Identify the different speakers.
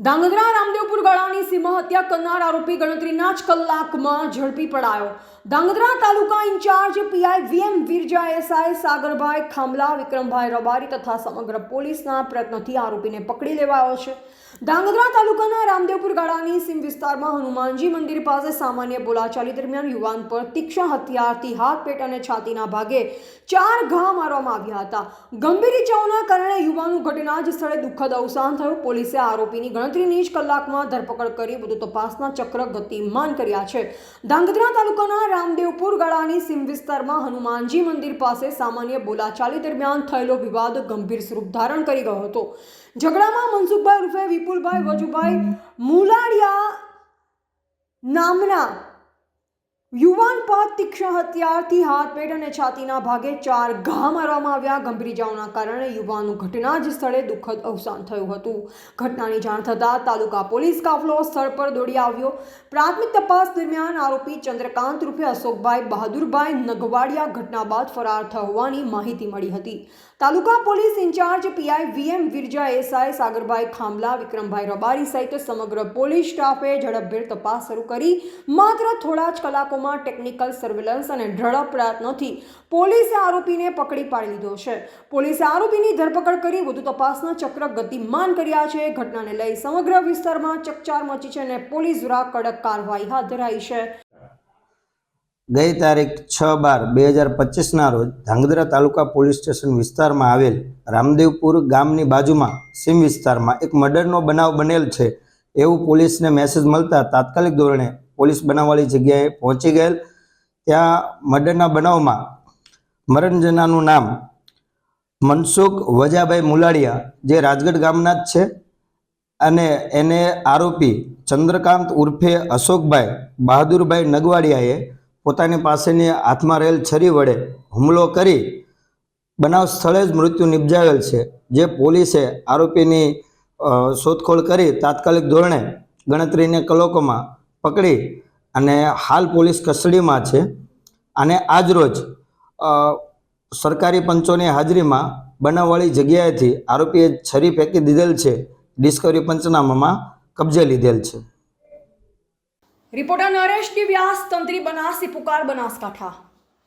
Speaker 1: ધાંગધ્રા રામદેવપુર ગાળાની સીમા હત્યા કરનાર આરોપી ગણતરીના જ કલાકમાં ઝડપી પડાયો. Dhangdhra taluka incharge PI VM Virja SI Sagarbhai Khambhala Vikrambhai Rabari તથા સમગ્ર પોલીસના પ્રયત્નોથી આરોપીને પકડી લેવાયો છે. ધાંગધ્રા તાલુકાના રામદેવપુર ગાળાની સીમ વિસ્તારમાં હનુમાનજી મંદિર પાસે સામાન્ય બોલાચાલી દરમિયાન યુવાન પર તીક્ષ્ણ હથિયારથી હાથપેટ અને છાતીના ભાગે ચાર ઘા મારવામાં આવ્યા હતા. ગંભીર ઇજાઓના કારણે યુવાનનું ઘટના જ સ્થળે દુઃખદ અવસાન થયું. પોલીસે આરોપીની ગણતરીની જ કલાકમાં ધરપકડ કરી વધુ તપાસના ચક્ર ગતિમાન કર્યા છે. ધાંગધ્રા તાલુકાના રામદેવપુર ગાળાની સીમ વિસ્તારમાં હનુમાનજી મંદિર પાસે સામાન્ય બોલાચાલી દરમિયાન થયેલો વિવાદ ગંભીર સ્વરૂપ ધારણ કરી ગયો હતો. ઝઘડામાં મનસુખભાઈ ઉર્ફે વિપુલભાઈ વજુભાઈ મુલાડિયા નામના યુવાન પર તીક્ષ્ણ હથિયારથી હાથ પેટ અને છાતીના ભાગે ચાર ઘા મારવામાં આવ્યા. ગંભીર ઇજાઓના કારણે યુવાનનું ઘટના જ સ્થળે દુઃખદ અવસાન થયું હતું. ઘટનાની જાણ થતાં તાલુકા પોલીસ કાફલો સ્થળ પર દોડી આવ્યો. પ્રાથમિક તપાસ દરમિયાન આરોપી ચંદ્રકાંત રૂપે અશોકભાઈ બહાદુરભાઈ નગવાડિયા ઘટના બાદ ફરાર થયો હોવાની માહિતી મળી હતી. Taluka police incharge PI VM Virja SI Sagarbhai Khambhala, Vikrambhai Rabari સહિત સમગ્ર પોલીસ સ્ટાફે ઝડપભેર તપાસ શરૂ કરી. માત્ર થોડા જ કલાકોમાં ટેકનિકલ સર્વેલન્સ અને દ્રઢ પ્રયત્નોથી પોલીસે આરોપીને પકડી પાડી લીધો છે. પોલીસે આરોપીની ધરપકડ કરી વધુ તપાસના ચક્ર ગતિમાન કર્યા છે. ઘટનાને લઈ સમગ્ર વિસ્તારમાં ચકચાર મચી છે અને પોલીસ દ્વારા કડક કાર્યવાહી હાથ ધરાઈ છે.
Speaker 2: ગઈ તારીખ છ બાર બે હજાર પચીસના રોજ ધાંગધ્રા તાલુકા પોલીસ સ્ટેશન વિસ્તારમાં આવેલ રામદેવપુર ગામની બાજુમાં સીમ વિસ્તારમાં એક મર્ડરનો બનાવ બનેલ છે. એવું પોલીસને મેસેજ મળતા તાત્કાલિક ધોરણે પોલીસ બનાવવાળી જગ્યાએ પહોંચી ગયેલ. ત્યાં મર્ડરના બનાવમાં મરણજનાનું નામ મનસુખ વજાભાઈ મુલાડિયા, જે રાજગઢ ગામના જ છે, અને એને આરોપી ચંદ્રકાંત ઉર્ફે અશોકભાઈ બહાદુરભાઈ નગવાડિયાએ પોતાની પાસેની હાથમાં રહેલ છરી વડે હુમલો કરી બનાવ સ્થળે જ મૃત્યુ નિપજાવેલ છે, જે પોલીસે આરોપીની શોધખોળ કરી તાત્કાલિક ધોરણે ગણતરીને કલાકોમાં પકડી અને હાલ પોલીસ કસ્ટડીમાં છે અને આજરોજ સરકારી પંચોની હાજરીમાં બનાવવાળી જગ્યાએથી આરોપીએ છરી ફેંકી દીધેલ છે. ડિસ્કવરી પંચનામામાં કબજે લીધેલ છે.
Speaker 1: રિપોર્ટર નરેશ વ્યાસ તંત્રી બનાસી, પુકાર બનાસકાંઠા.